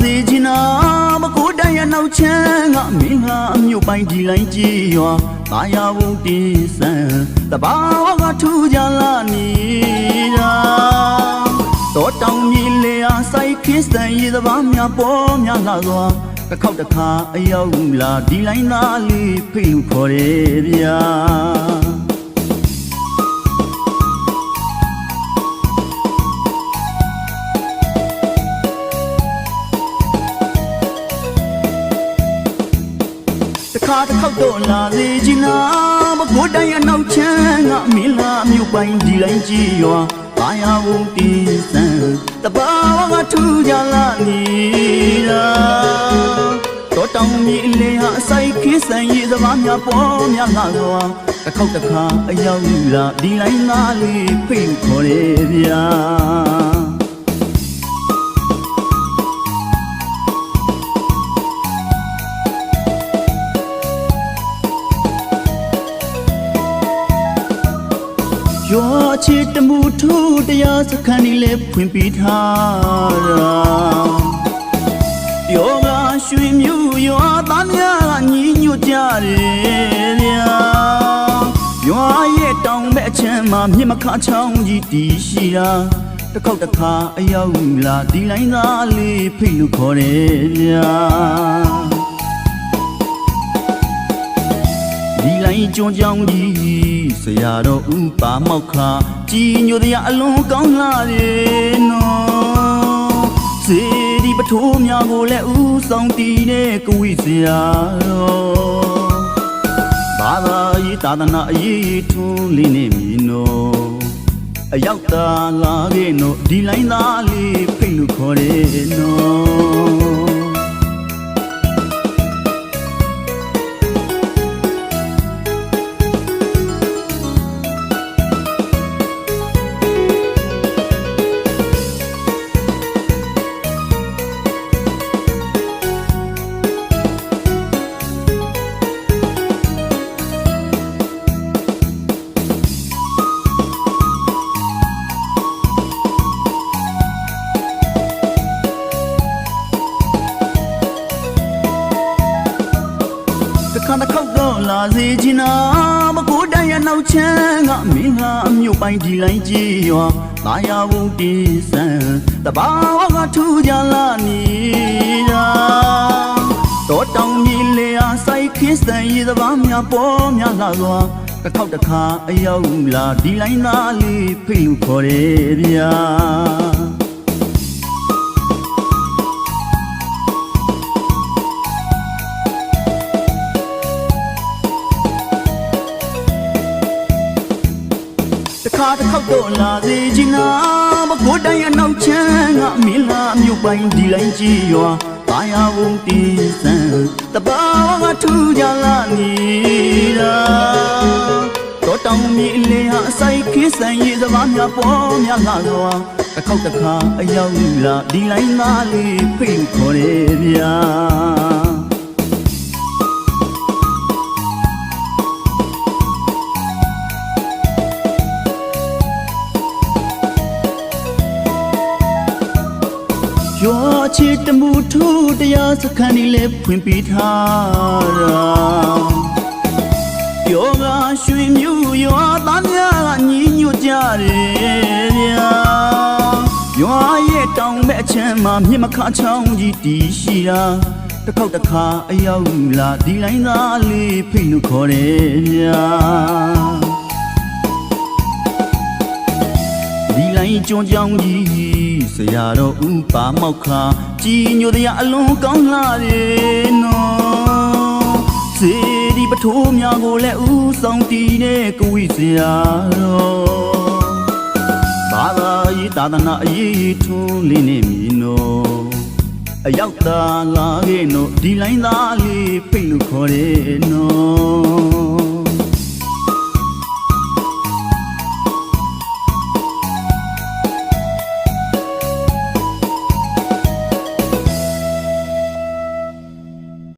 စေချင်တာမကိုတိုင်ရနောက်ချမ်းကမင်းဟာအမြို့ပိုင်းဒီလိုင်းကြည်ရွာတာယာဝုန်တေးဆန်းတဘာဝကထူကြလာနေတာတော့တောင်မြေလေအားဆိုင်ခင်းစံရေသဘာများပေါ်များလာစွာတစ်ခေါက်တစ်ခါအရောက်လာဒီလိုင်းသားလေးဖိလို့ခေါ်တယ်ဗျာ ခါတစ်ခေါက်တော့လာစေချင်တာမကိုတိုင်ရနောက်ချမ်းကမင်းလာမြို့ပိုင်းဒီလိုင်းကြီးရွာဘာယာဝုန်တီးစံတဘာဝကထူကြလာနေတာတော့တောင်မြေလေဟာအဆိုင်ခေးဆန်ရေးသမားများပေါ်များလာစွာတစ်ခေါက်တစ်ခါအရောက်လာဒီလိုင်းသားလေးဖိတ်ခေါ်တယ်ဗျာ ချစ်တမှုထူတရားစခန်းนี่လဲဖွင့်ပေးထားတာပြောကရွှေမြူရွာသားများကညီညွတ်ကြတယ်ဗျာရွာရဲ့တောင်မဲ့အချမ်းမှာမြစ်မခါချောင်းကြီးတီးရှိတာတစ်ခေါက်တစ်ခါအရောက်လာဒီလိုင်းသားလေးဖိတ်လို့ခေါ်တယ်ဗျာဒီလိုင်းကျွန်းချောင်းကြီး ဆရာတော်ဥပါမောက်ခကြီးညိုတရားအလွန်ကောင်းလာတယ်နော်စေဒီပထိုးများကိုလည်းဥဆောင်တည်တဲ့ကိုဝိဆရာတော်ဘာသာရေးသာသနာအရေးထွန်းလင်းနေမည်နော်အရောက်သာလာခဲ့နော်ဒီလိုင်းသားလေးဖိတ်လို့ခေါ်တယ်နော် စေချင်တာမကိုတိုင်ရနောက်ချမ်းကမင်းဟာအမြို့ပိုင်းဒီလိုင်းကြီးရွာလာယာဝုန်တီးဆန်းတဘာဝကထူကြလာနေတာတော့တောင်မြေလေအားဆိုင်ခင်းစံရေသဘာများပေါ်များလာစွာတစ်ခေါက်တစ်ခါအရောက်လာဒီလိုင်းသားလေးဖိတ်လို့ခေါ်တယ်ဗျာ ခါတစ်ခေါက်တော့လာစေချင်တာမကိုတိုင်ရနောက်ချမ်းကမင်းလာမြို့ပိုင်းဒီလိုင်းကြီးရွာဘာယာဝုန်တီးစံတဘာဝကထူကြလာနေတာတော့တောင်မြေလေဟာအဆိုင်ခေးဆန်ရေးသမားများပေါ်များလာစွာတစ်ခေါက်တစ်ခါအရောက်လာဒီလိုင်းသားလေးဖိတ်ခေါ်တယ်ဗျာ ရွာချစ်တမှုထူတရားစခန်းนี่လဲဖွင့်ပေးထားတာပြောကရွှေမြူရွာသားများကညီညွတ်ကြတယ်ဗျာရွာရဲ့တောင်မဲ့အချမ်းမှာမြစ်မခါချောင်းကြီးတီးရှိတာတစ်ခေါက်တစ်ခါအရောက်လာဒီလိုင်းသားလေးဖိတ်လို့ခေါ်တယ်ဗျာ ဒီလိုင်းကျွန်းချောင်းကြီးဆရာတော်ဥပါမောက်ခကြီးညိုတရားအလွန်ကောင်းလာတယ်နော်စေဒီပထိုးများကိုလည်းဥဆောင်တည်တဲ့ကိုဝိဆရာတော်ဘာသာရေးသာသနာအရေးထွန်းလင်းနေမည်နော်အရောက်သာလာခဲ့နော်ဒီလိုင်းသားလေးဖိတ်လို့ခေါ်တယ်နော်